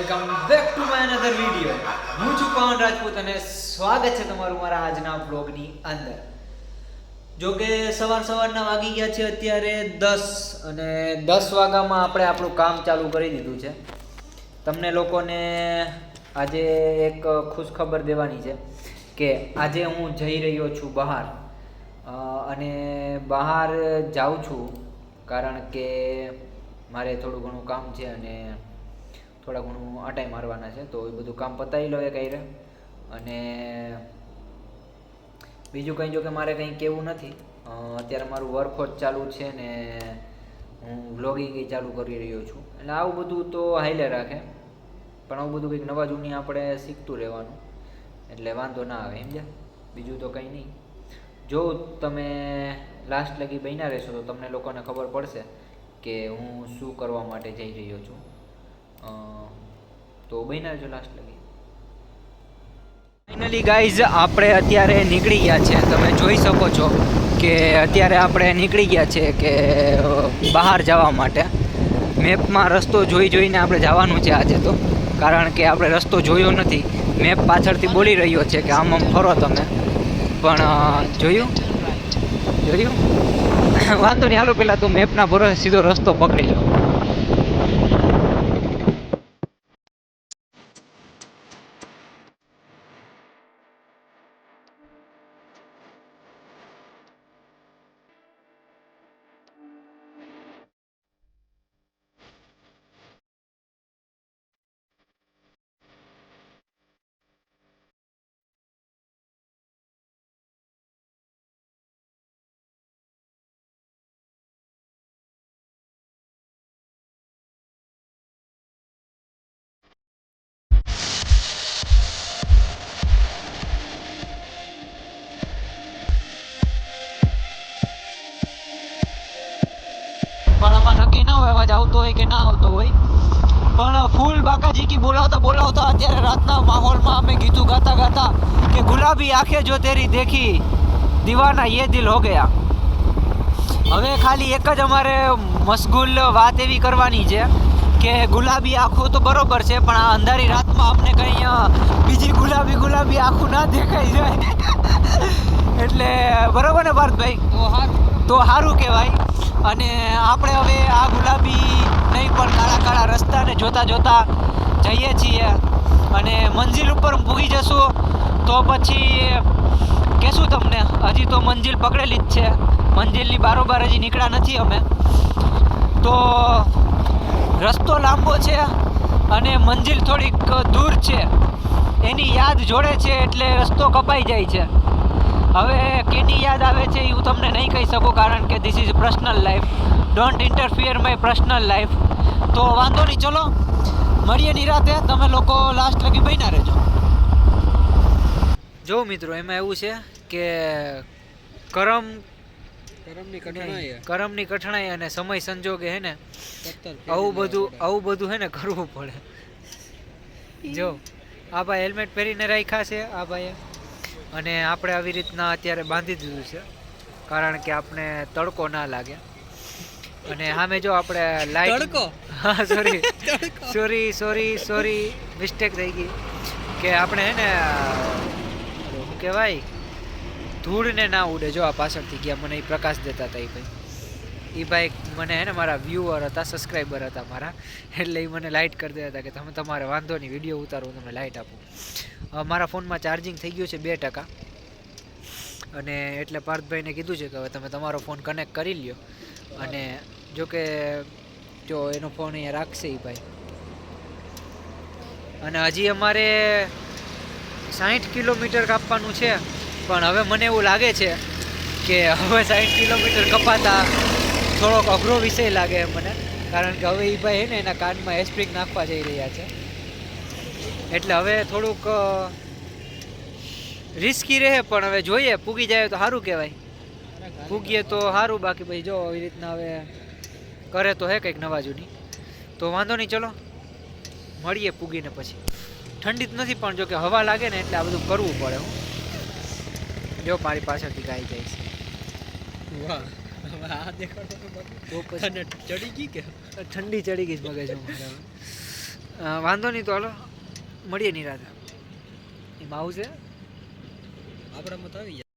Welcome back to my another video. હું છું પવન રાજપૂત અને સ્વાગત છે તમારું મારા આજના બ્લોગની અંદર. જો કે સવાર સવારના વાગી ગયા છે અત્યારે દસ અને દસ વાગ્યામાં આપણે આપણું કામ ચાલુ કરી દીધું છે. તમને લોકોને આજે એક ખુશ ખબર દેવાની છે કે આજે હું જઈ રહ્યો છું બહાર. અને બહાર જાઉં છું કારણ કે મારે થોડું ઘણું કામ છે અને થોડા ઘણું આટાઈ મારવાના છે, તો એ બધું કામ પતાવી લો એ કઈ અને બીજું કંઈ જો કે મારે કંઈ કહેવું નથી. અત્યારે મારું વર્કઆઉટ ચાલુ છે ને હું વ્લોગિંગ ચાલુ કરી રહ્યો છું. એટલે આવું બધું તો હાઈલે રાખે, પણ આવું બધું કંઈક નવા જૂની આપણે શીખતું રહેવાનું. એટલે વાંધો ના આવે, સમજ્યા? બીજું તો કંઈ નહીં. જો તમે લાસ્ટ લગી બન્યા રહેશો, તો તમને લોકોને ખબર પડશે કે હું શું કરવા માટે જઈ રહ્યો છું. તો બન્યા જો લાસ્ટ લગી. ફાઇનલી ગાઈઝ આપણે અત્યારે નીકળી ગયા છે. તમે જોઈ શકો છો કે અત્યારે આપણે નીકળી ગયા છે કે બહાર જવા માટે. મેપમાં રસ્તો જોઈ જોઈને આપણે જવાનું છે આજે તો. કારણ કે આપણે રસ્તો જોયો નથી. મેપ પાછળથી બોલી રહ્યો છે કે આમ આમ ફરો તમે. પણ જોયું? જોયું? વાંધો નહીં, હાલો પહેલાં તું મેપના ભરોસે સીધો રસ્તો પકડી લો. હોય કે ના આવતો હોય. પણ ફૂલ બાકાજી બોલાવતા બોલાવતા અત્યારે રાતના માહોલમાં અમે ગીતું ગાતા ગાતા કે ગુલાબી આંખે જો તેરી દેખી, દીવાના યે દિલ હો ગયા. હવે ખાલી એક જ અમારે મશગુલ વાત એવી કરવાની છે કે ગુલાબી આંખું તો બરોબર છે, પણ આ અંધારી રાતમાં અમને કંઈ બીજી ગુલાબી ગુલાબી આંખું ના દેખાઈ જાય. એટલે બરોબર ને પાર્થભાઈ તો સારું કહેવાય. અને આપણે હવે આ ગુલાબી નહીં, પણ કાળા કાળા રસ્તાને જોતા જોતા જઈએ છીએ. અને મંજિલ ઉપર પૂગી જશું, તો પછી કહેશું તમને, હજી તો મંજિલ પકડેલી જ છે. મંજિલની બારોબાર હજી નીકળ્યા નથી અમે. તો રસ્તો લાંબો છે અને મંજિલ થોડીક દૂર છે. એની યાદ જોડે છે એટલે રસ્તો કપાઈ જાય છે. હવે કેની યાદ આવે છે એ હું તમને નહીં કહી શકું કારણ કે this is personal life don't interfere my personal life તો વાંધો નહીં ચલો. મળીએ નિરાતે. તમે લોકો લાસ્ટ લગી બન્યા રહેજો. જો મિત્રો એમાં એવું છે કે કરમ કરમની કઠણાઈ કરમની કઠણાઈ અને સમય સંજોગે હે ને આવું બધું આવું બધું હે ને કરવું પડે. જો આ ભાઈ હેલ્મેટ પહેરીને રાખ્યા છે આ ભાઈએ. અને આપણે આવી રીતના અત્યારે બાંધી દીધું છે. કારણ કે આપણે તડકો ના લાગે. અને સામે જો આપણે લાઈટ તડકો? હા sorry sorry sorry sorry mistake થઈ ગઈ. કે આપણે હે ને શું કહેવાય? ધૂળને ના ઉડે જો આ પાછળથી ગયા મને એ પ્રકાશ દેતા હતા એ ભાઈ. એ ભાઈ મને હે ને મારા વ્યૂઅર હતા સબસ્ક્રાઈબર હતા મારા. એટલે એ મને લાઇટ કરી દેતા હતા કે તમે તમારે વાંધો નહીં વીડિયો ઉતારો, હું તમને લાઇટ આપું. મારા ફોનમાં ચાર્જિંગ થઈ ગયું છે બે ટકા. અને એટલે પાર્થભાઈને કીધું છે કે હવે તમે તમારો ફોન કનેક્ટ કરી લ્યો. અને જો કે જો એનો ફોન અહીંયા રાખશે એ ભાઈ. અને હજી અમારે સાઠ કિલોમીટર કાપવાનું છે. પણ હવે મને એવું લાગે છે કે હવે સાઠ કિલોમીટર કપાતા થોડોક અઘરો વિષય લાગે મને, કારણ કે હવે એ ભાઈ ને એના કાનમાં એસ્પ્રિંગ નાખવા જઈ રહ્યા છે. એટલે હવે થોડુંક રિસ્કી રહે પણ હવે જોઈએ, પૂગી જાય તો સારું કહેવાય. પૂગીએ તો સારું બાકી ભાઈ જો આવી રીતના હવે કરે તો હે કંઈક નવા જૂની. તો વાંધો નહીં, ચલો. મળીએ પૂગીને પછી. ઠંડી જ નથી પણ જો કે હવા લાગે ને એટલે આ બધું કરવું પડે હું. જો મારી પાછળથી ગાઈ જાય છે. વાહ. આ દેખાડો તો. પછી ચડી ગઈ કે ઠંડી ચડી ગઈ છે વાંધો નહીં તો હાલો, મળીએ નિરાતે. એ માવું છે? આપણા મત આવી જાય.